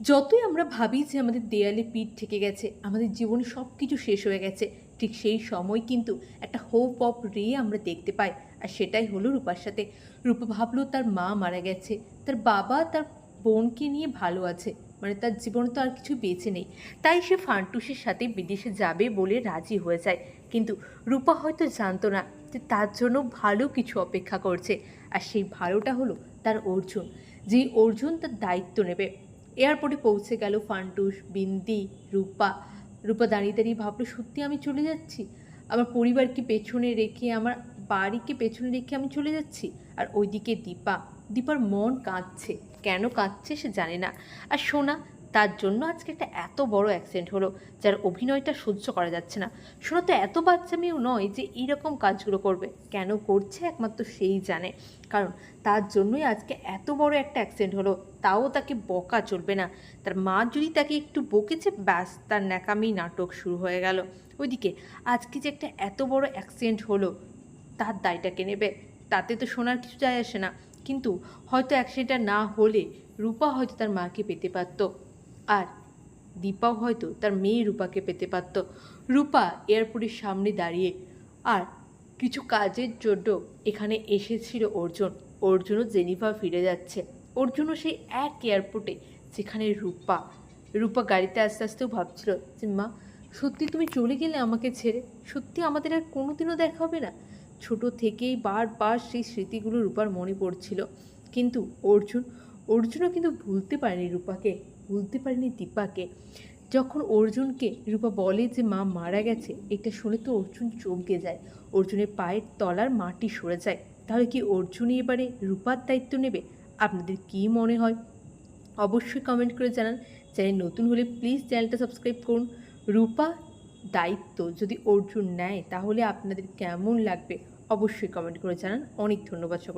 যতই আমরা ভাবি যে আমাদের দেয়ালে পিঠ ঠেকে গেছে, আমাদের জীবনে সব কিছু শেষ হয়ে গেছে, ঠিক সেই সময় কিন্তু একটা হোপ অফ রে আমরা দেখতে পাই। আর সেটাই হলো রূপার সাথে। রূপা ভাবলো তার মা মারা গেছে, তার বাবা তার বোনকে নিয়ে ভালো আছে মানে তার জীবনে তো আর কিছু বেঁচে নেই। তাই সে ফান্টুসের সাথে বিদেশে যাবে বলে রাজি হয়ে যায়। কিন্তু রূপা হয়তো জানতো না যে তার জন্য ভালো কিছু অপেক্ষা করছে। আর সেই ভালোটা হলো তার অর্জুন। যেই অর্জুন তার দায়িত্ব নেবে। এয়ারপোর্টে পৌঁছে গেল ফান্টুস, বিন্দি, রূপা। রূপা দাঁড়িয়ে দাঁড়িয়ে ভাবলো, সত্যি আমি চলে যাচ্ছি? আমার পরিবারকে পেছনে রেখে, আমার বাড়িকে পেছনে রেখে আমি চলে যাচ্ছি? আর ওইদিকে দীপা, দীপার মন কাঁদছে। কেন কাঁদছে সে জানে না। আর সোনা তার জন্য আজকে একটা এত বড় অ্যাক্সিডেন্ট হলো, যার অভিনয়টা সহ্য করা যাচ্ছে না। সোনা তো, এত বাচ্চা মেয়েও নয় যে এইরকম কাজগুলো করবে। কেন করছে একমাত্র সেই জানে। কারণ তার জন্যই আজকে এত বড় একটা অ্যাক্সিডেন্ট হলো, তাও তাকে বকা চলবে না। তার মা যদি তাকে একটু বকেছে, ব্যাস, তার ন্যাকামি নাটক শুরু হয়ে গেল। ওইদিকে, আজকে যে একটা এত বড় অ্যাক্সিডেন্ট হলো, তার দায়টাকে নেবে? তাতে তো শোনার কিছু যায় আসে না। কিন্তু হয়তো অ্যাক্সিডেন্টটা না হলে, রূপা হয়তো তার মাকে পেতে পারতো। আর দীপাও হয়তো তার মেয়ে রূপাকে পেতে পারত। রূপা এয়ারপোর্টের সামনে দাঁড়িয়ে আর কিছু কাজের জন্য এখানে এসেছিল অর্জুন। অর্জুনও জেনিভা ফিরে যাচ্ছে। অর্জুনও সেই এক এয়ারপোর্টে যেখানে রূপা। রূপা গাড়িতে আস্তে আস্তেও ভাবছিল যে, মা, সত্যি তুমি চলে গেলে আমাকে ছেড়ে? সত্যি আমাদের আর কোনোদিনও দেখা হবে না? ছোট থেকেই বারবার সেই স্মৃতিগুলো রূপার মনে পড়ছিল। কিন্তু অর্জুন, অর্জুনও কিন্তু ভুলতে পারেনি রূপাকে। ভুলতে পারেনি দীপাকে। যখন অর্জুনকে রূপা বলে যে মা মারা গেছে, এটা শুনে তো অর্জুন চমকে যায়। অর্জুনের পায়ের তলার মাটি সরে যায়। তাহলে কি অর্জুনই এবারে রূপার দায়িত্ব নেবে? আপনাদের কি মনে হয়? অবশ্যই কমেন্ট করে জানান। চ্যানেল নতুন হলে প্লিজ চ্যানেলটা সাবস্ক্রাইব করুন। রূপা দায়িত্ব যদি অর্জুন নেয়, তাহলে আপনাদের কেমন লাগবে? অবশ্যই কমেন্ট করে জানান। অনেক ধন্যবাদ সকল